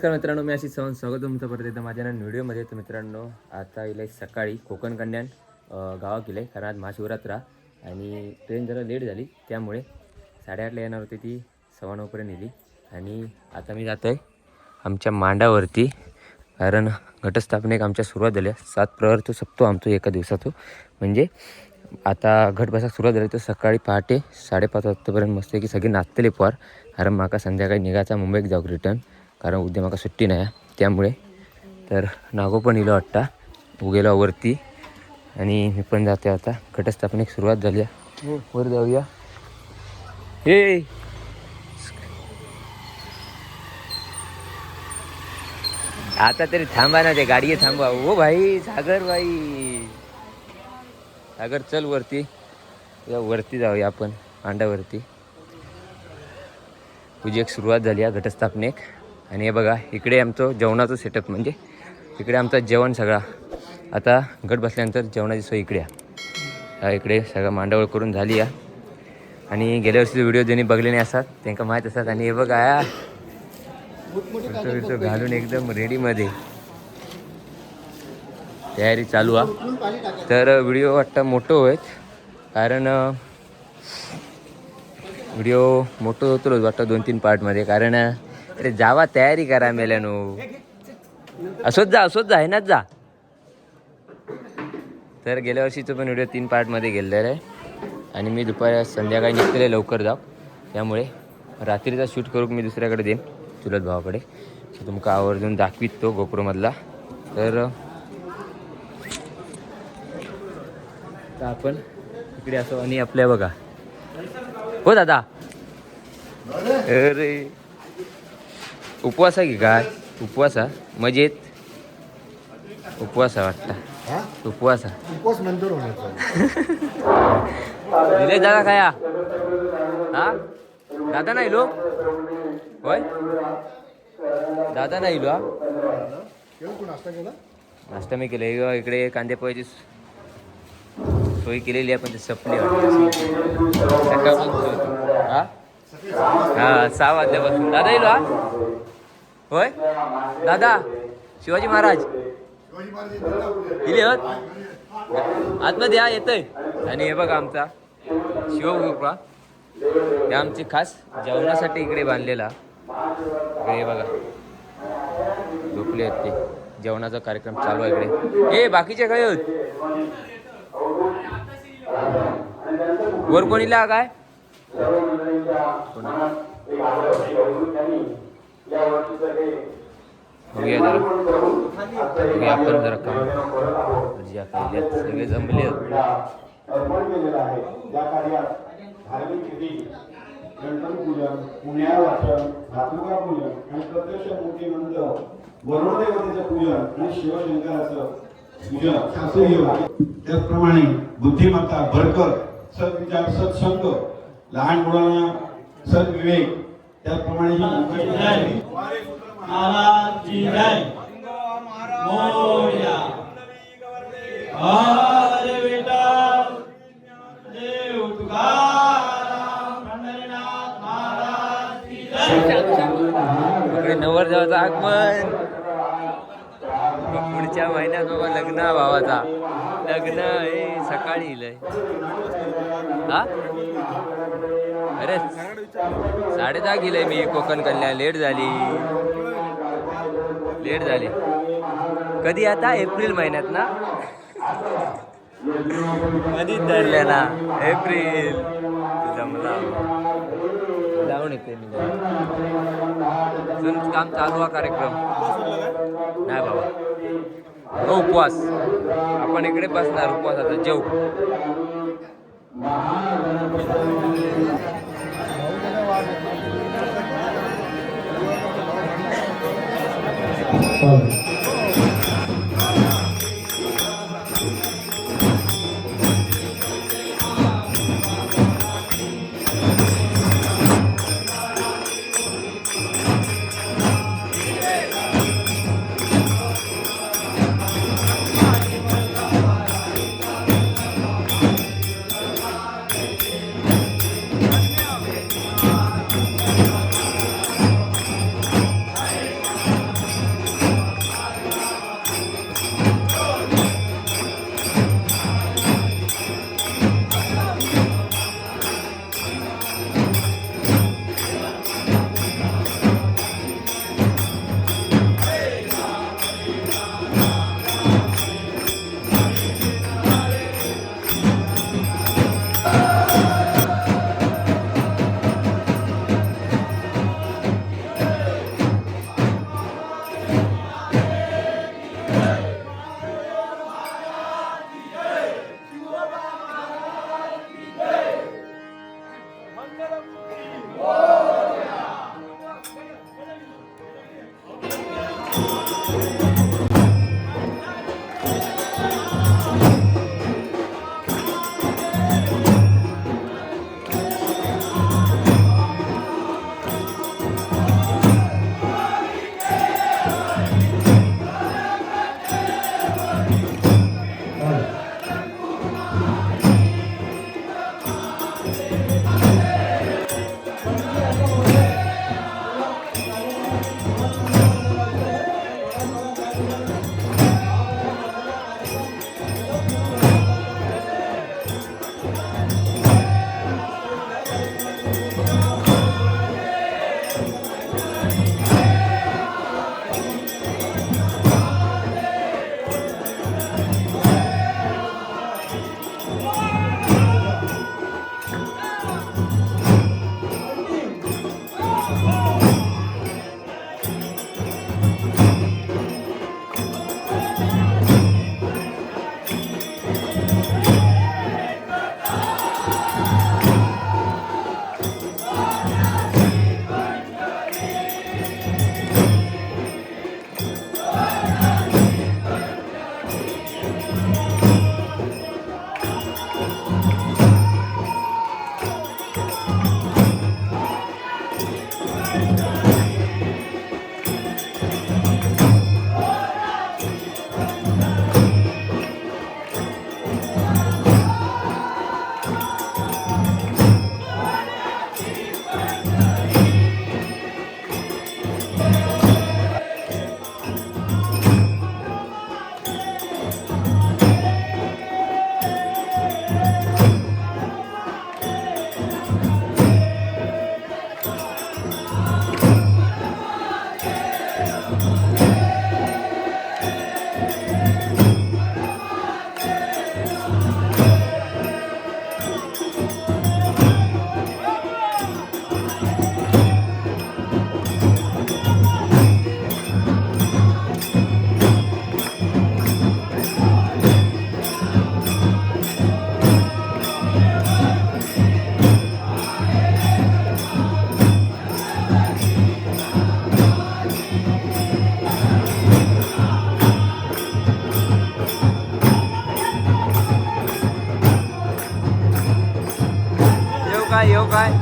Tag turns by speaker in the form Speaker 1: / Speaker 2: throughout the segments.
Speaker 1: नमस्कार मित्रांनो मी अशी सहन स्वागत तुमचं परत येतं माझ्या ना व्हिडिओमध्ये. तर मित्रांनो आता येईल सकाळी कोकण कल्याण गावात गेले कारण आज महाशिवरात्र आणि ट्रेन जरा लेट झाली. त्यामुळे साडेआठला येणार होती ती सव्वा नऊपर्यंत नेली. आणि आता मी जातो आहे आमच्या मांडावरती. कारण घटस्थापनेक आमच्या सुरुवात झाल्या. सात प्रहर तो सप्तो आमचो एका दिवसाचो म्हणजे आता घट बसाक सुरुवात झाली. तर सकाळी पहाटे साडेपाच वाजतापर्यंत मस्त की सगळे नाचतले पवार. कारण माका संध्याकाळी निघायचा मुंबईत जाऊ रिटर्न कारण उद्या माका सुट्टी नाही आहे. त्यामुळे. तर नागो पण इलो वाटता उगेला वरती. आणि मी पण जाते आता. घटस्थापनेक सुरुवात झाली आहे. वर जाऊया. हे! आता तरी थांबा ना ते गाडी थांबवा. ओ भाई सागर भाई. सागर चल वरती. या वरती जाऊया आपण अंड्यावरती. तुझी एक सुरुवात झाली आहे घटस्थापनेक. आणि हे बघा इकडे आमचं जेवणाचं सेटअप म्हणजे इकडे आमचं जेवण सगळा. आता गट बसल्यानंतर जेवणाची सोय इकडे आहे इकडे सगळं मांडावळ करून झाली आहे आणि गेल्या वर्षीचे व्हिडिओ ज्यांनी बघले नाही असतात त्यांना माहीत असतात. आणि हे बघा या घालून एकदम रेडीमध्ये तयारी चालू आहे तर व्हिडिओ वाटतं मोठं होत कारण व्हिडिओ मोठं होतो वाटतं दोन तीन पार्टमध्ये कारण अरे जावा तयारी करा मेल्यानो. असोच जा असोच जा आहे नाच जा. तर गेल्या वर्षीचं पण व्हिडिओ तीन पार्टमध्ये गेलेलं आहे आणि मी दुपारी संध्याकाळी निघतले लवकर जाऊ. त्यामुळे रात्रीचा शूट करू मी दुसऱ्याकडे देईन चुलत भावाकडे. तुमका आवर्जून दाखवीत तो गोप्रोमधला. तर तर आपण इकडे असो आणि आपल्या बघा. हो दादा. अरे. उपवासा की काय? उपवासा मजेत. उपवासा वाटता.
Speaker 2: हा?
Speaker 1: उपवासा
Speaker 2: उपवास नंतर होण्याचा
Speaker 1: दिले दादा खाया हा? दादा नाही लो. होय? दादा नाही लो
Speaker 2: नाश्ता
Speaker 1: मी केलं. इकडे कांदे पोह्याची सोय केलेली आहे पण ते सपली वाटतं. हा? हा सहा वाजल्यापासून. दादा येलो हा? होय? दादा शिवाजी महाराज.
Speaker 2: शिवाजी
Speaker 1: इले होत? आतमध्ये या येतंय. आणि हे बघा आमचा शिवकृपा हे आमची खास जेवणासाठी इकडे बांधलेला. हे बघा. झोपले आहेत ते. जेवणाचा कार्यक्रम चालू आहे इकडे. ए बाकीचे काय होत वर कोणीला काय आपण जरा खाल्ल्यात सगळे जमले.
Speaker 3: अर्पण केलेलं आहे. या कार्यात धार्मिक विधी गणपती पूजन पुण्या वाचन धातुका पूजन आणि प्रत्यक्ष मूर्ती मंत्र वरुणदेवतेचं पूजन आणि शिवशंकराचं पूजन असंही होते त्याचप्रमाणे बुद्धिमत्ता बरकत सद्विचार सत्संग लहान मुलांना सद्विवेक त्याचप्रमाणे ही
Speaker 4: महाराज जय. मोरया. हरे विठ्ठल देव तुकाराम पंढरीनाथ महाराज की जय.
Speaker 1: इकडे नवरदेवाचं आगमन. पुढच्या महिन्यात बाबा लग्न भावाचा लग्न हे सकाळी इलंय हा? अरे साडे दहा गेलंय मी कोकण कल्याण लेट झाली. लेट झाली. कधी आता? एप्रिल महिन्यात ना? कधीच धरल्या ना एप्रिल. जमला. जाऊन येते मी. अजून काम चालू आहे कार्यक्रम. नाही बाबा. हो उपवास. आपण इकडे बसणार उपवासाचा जेव. হবে काय येऊ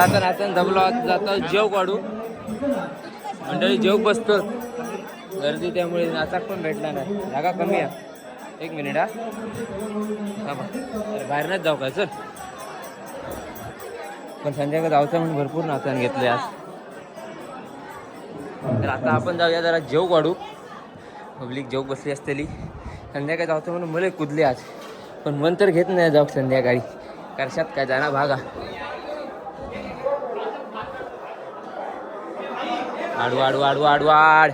Speaker 1: राहता राहता आता नाचन दबलो जातो जेव काढू. मंडळी जेव बसतो. गर्दी त्यामुळे नाचाक पण भेटला नाही. जागा कमी आहे. एक मिनिट हा. बाहेर नाच जाऊ काय सर पण संध्याकाळ जाऊचं म्हणून भरपूर नाचन घेतले आज. तर आता आपण जाऊया जरा जेव काढू. पब्लिक जेव बसली असतेली. संध्याकाळी जाऊचं म्हणून मुले कुदले आज. पण मन तर घेत नाही जाऊ संध्याकाळी. करशात काय जाणार भागा. आडू आडू आडू आडू आड.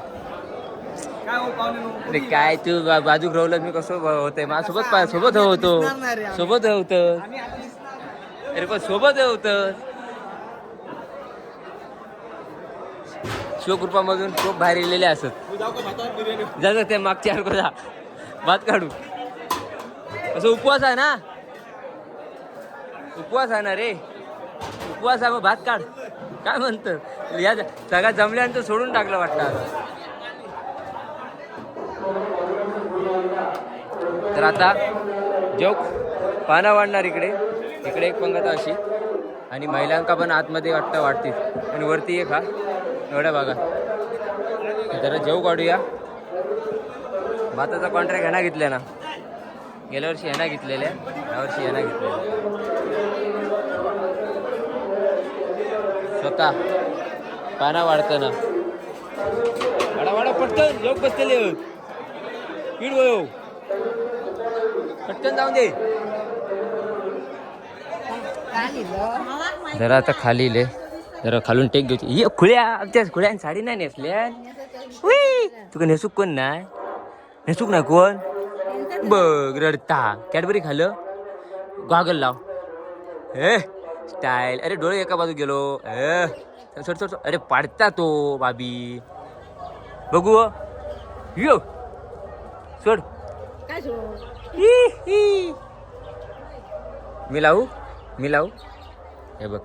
Speaker 1: अरे काय तू बाजूक राहुलं मी कसं होतंय माझ्यासोबत पा- सोबत होतो. सोबत होत. अरे पण सोबत होत. शिवकृपा मधून खूप बाहेर गेलेले असत. जा ते मागच्या अर्को जा. भात काढू. असं उपवास आहे ना? उपवास आहे ना रे? उपवास आहे मग भात काढ. काय म्हणतं? या सगळ्या जमल्यानंतर सोडून टाकलं वाटतं आता. तर आता जोक पाना वाढणार इकडे. इकडे एक पंगत अशी. आणि महिलांका पण आतमध्ये वाटतं वाटतील आणि वरती एक हा. एवढ्या बघा जरा जेव काढूया. भाताचा कॉन्ट्रॅक्ट ह्याना घेतल्या ना गेल्या वर्षी ह्याना घेतलेल्या यावर्षी ह्याना घेतलेल्या स्वतः पाना वाढताना वाडा वाडा पटकन. जोक बसलेले पीड वयो पटकन जाऊन दे. जरा आता खाली ले जरा खालून टेक घेऊ ये खुळ्या आमच्या खुळ्यान साडी नाही नेसल्या. तुका नेसूक कोण नाही? नेसूक नाही कोण? बघ रडता. कॅडबरी खाल्लं? गॉगल लाव. ए स्टाईल अरे डोळे एका बाजू गेलो. सोड सोड. अरे पाडता तो बाबी. बघू. यो. सोड. मी लावू? मी लावू? हे बघ.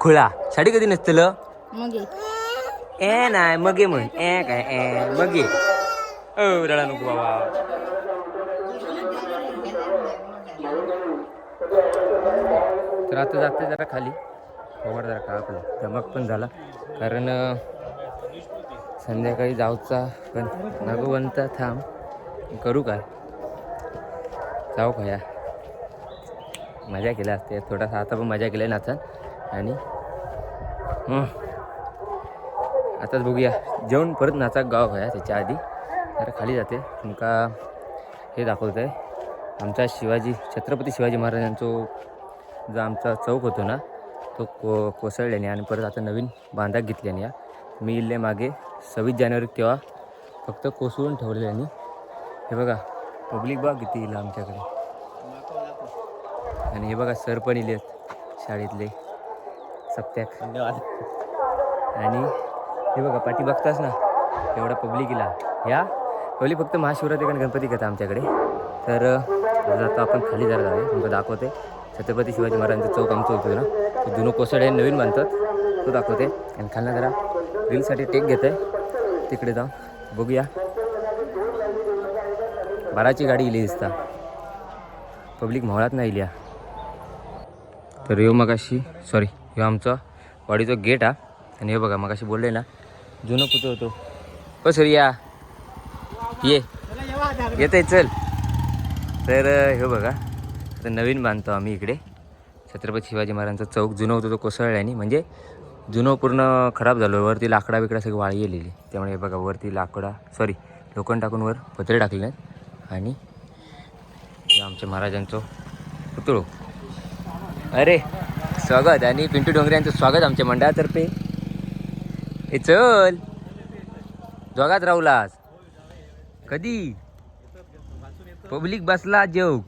Speaker 1: खुळा. साडी कधी नसतलं?
Speaker 5: मग.
Speaker 1: ए नाही मग म्हण. ए काय ए मग ये तर आता जाते जरा खाली. फोवर जरा का आपला? धमक पण झाला. कारण संध्याकाळी जाऊचा पण नगवंत थांब. करू काय? जाऊ का मजा केल्या असते. थोडासा आता पण मजा केल्या नाचा आणि आताच बघूया. जेवण परत नाचा गाव खया त्याच्या आधी? तर खाली जाते. तुमका हे दाखवत. आहे आमचा शिवाजी छत्रपती शिवाजी महाराजांचो जो आमचा चौक होतो ना तो को कोसळल्याने आणि परत आता नवीन बांधाक घेतल्याने या. मी इल्ले मागे सव्वीस जानेवारी तेव्हा फक्त कोसळून ठेवलेल्याने हे बघा पब्लिक बघा किती येईल आमच्याकडे. आणि हे बघा सर पण इले शाळेतले. सप्त्याक. धन्यवाद. आणि हे बघा पाठी बघतास ना एवढा पब्लिक इला. या. पहिली फक्त महाशिवरात्री आणि गणपती घेतात आमच्याकडे. तर आता आपण खाली जरा जाऊया. तुमचं दाखवते. छत्रपती शिवाजी महाराजांचं चौक आमचं होतो ना. तो जुनं कोसळे नवीन बांधतात. तो दाखवते. आणि खालना जरा रीलसाठी टेक घेत आहे तिकडे जाऊन बघूया. बाराची गाडी इली दिसता. पब्लिक मोहळात नाही इल्या तर यो मग अशी सॉरी ह्यो आमचा वाडीचा गेट हा. आणि हे बघा मगाशी बोलले ना जुनं कुठं होतो? हो सर या ये. येत आहे चल. तर हे बघा. आता नवीन बांधतो आम्ही इकडे. छत्रपती शिवाजी महाराजांचा चौक. जुनं होतं तो कोसळल्याने म्हणजे जुनं पूर्ण खराब झालं. वरती लाकडा बिकडा सगळी वाळी गेलेली. त्यामुळे हे बघा वरती लाकडा सॉरी लोखंड टाकून वर पत्रे टाकले नाहीत आणि आमच्या महाराजांचं पुतळो. अरे स्वागत. आणि पिंटू डोंगरे यांचं स्वागत आमच्या मंडळातर्फे. ए चल. जोगात राहुलास कधी? पब्लिक बसला जेव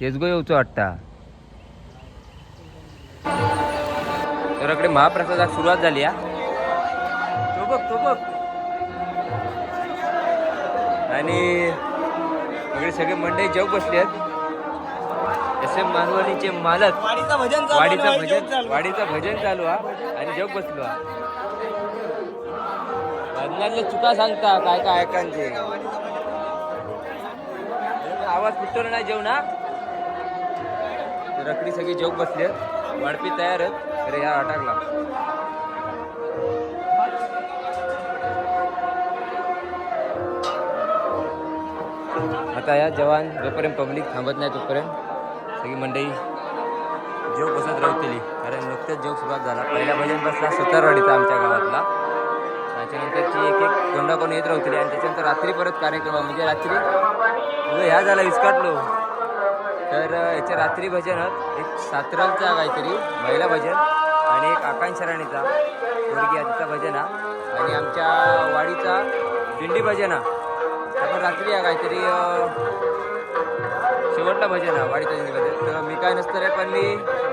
Speaker 1: तेच गो येऊचो वाटता महाप्रसादात सुरुवात झाली तो बघ तो बघ. आणि इकडे सगळे मंडळी जेव बसले आहेत. एस एम मानवणीचे मालक.
Speaker 4: वाडीचं भजन
Speaker 1: वाडीचं भजन वाडीचं भजन चालू हा आणि जग बसलो हा लग्नातले चुका सांगता काय काय ऐकांचे आवाज कुठं नाही जेवणा? रकडी सगळी जेव बसले वाढपी तयार अरे ह्या अटकला. आता या जवान जोपर्यंत पब्लिक थांबत नाही तोपर्यंत सगळी मंडळी जेव बसत राहतील. कारण नुकत्याच जोक सुरुवात झाला. पहिला भजन बसला सुतारवाडीचा आमच्या गावातला. त्याच्यानंतरची एक एक कोंडा कोण येत राहतील आणि त्याच्यानंतर रात्री परत कार्यक्रम म्हणजे रात्री म्हणजे ह्या झाला विस्काटलो तर याच्या रात्री भजन एक सातरालचा काहीतरी महिला भजन आणि एक आकांक्षा राणीचा मुलगी आधीचा भजन हा आणि आमच्या वाडीचा दिंडी भजन हा आपण रात्री हा काहीतरी शेवटला भजन हा वाडीचा दिंडी भजन. तर मी काय नसतं रे पण मी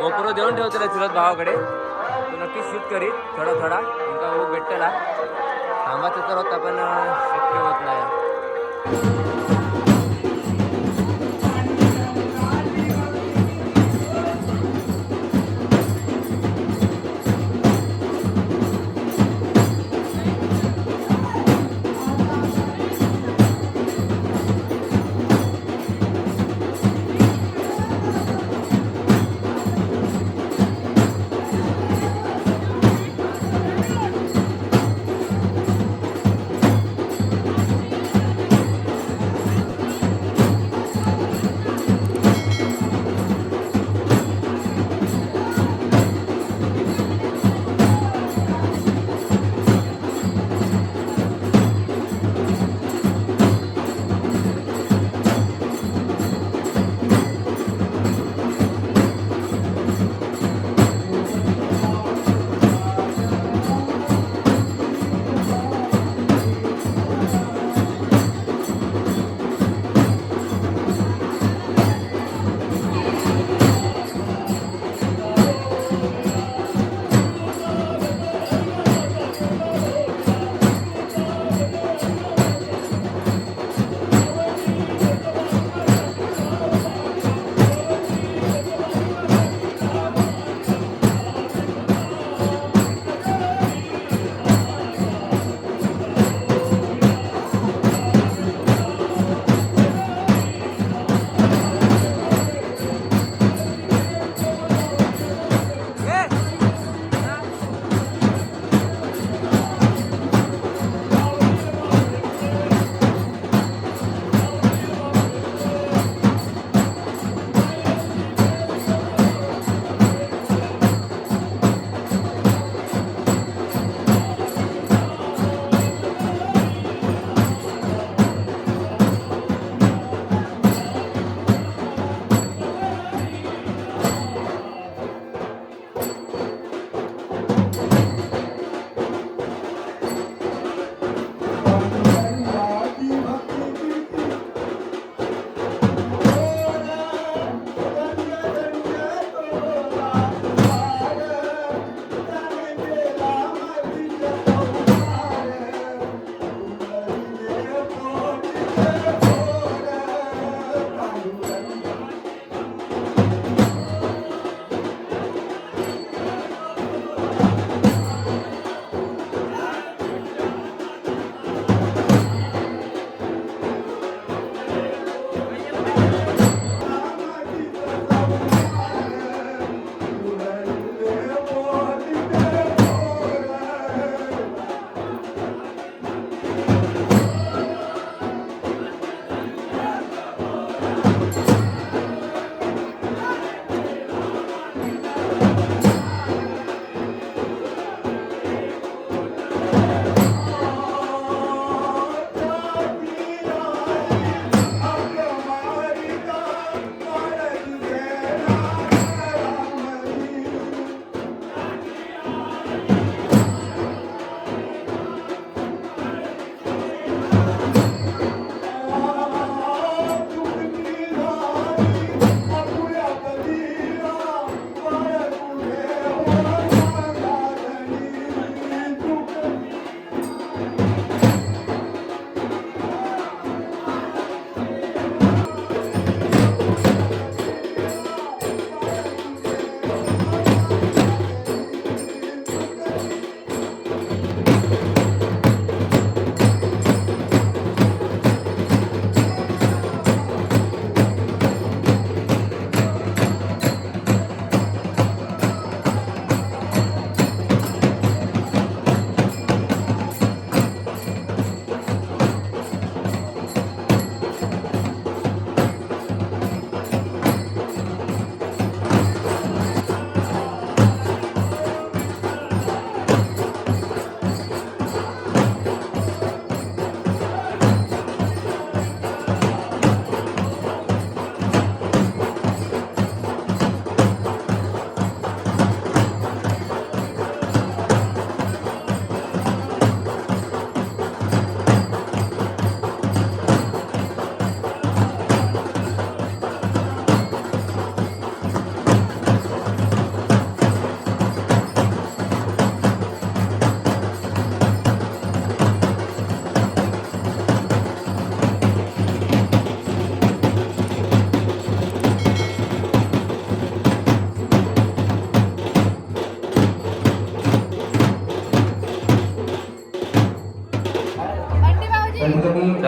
Speaker 1: गोपुरो देऊन ठेवतो चुलत भावाकडे. तो नक्कीच शूट करीत थोडा थोडा. तुमका हो भेटला थांबायचं तर होता पण अ, शक्य होत नाही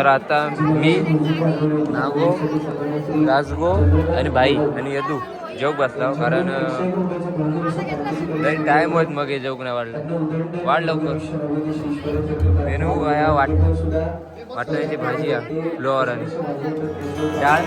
Speaker 6: तर आता मी नागो राजगो आणि भाई आणि यदू जेवक बसला हो, कारण लई टाईम होत मग हे जेवक नाही वाढलं. वाढ लवकर. मेनू या वाट वाटण्याची भाजी आहे फ्लोअर आणि. डाळ?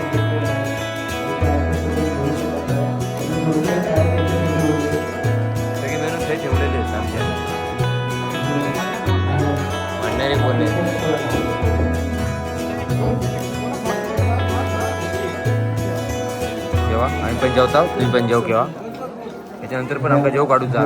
Speaker 6: जेव्हा आम्ही पण जेवता तुम्ही पण जेव केव्हा. त्याच्यानंतर पण आमका जेव काढूचा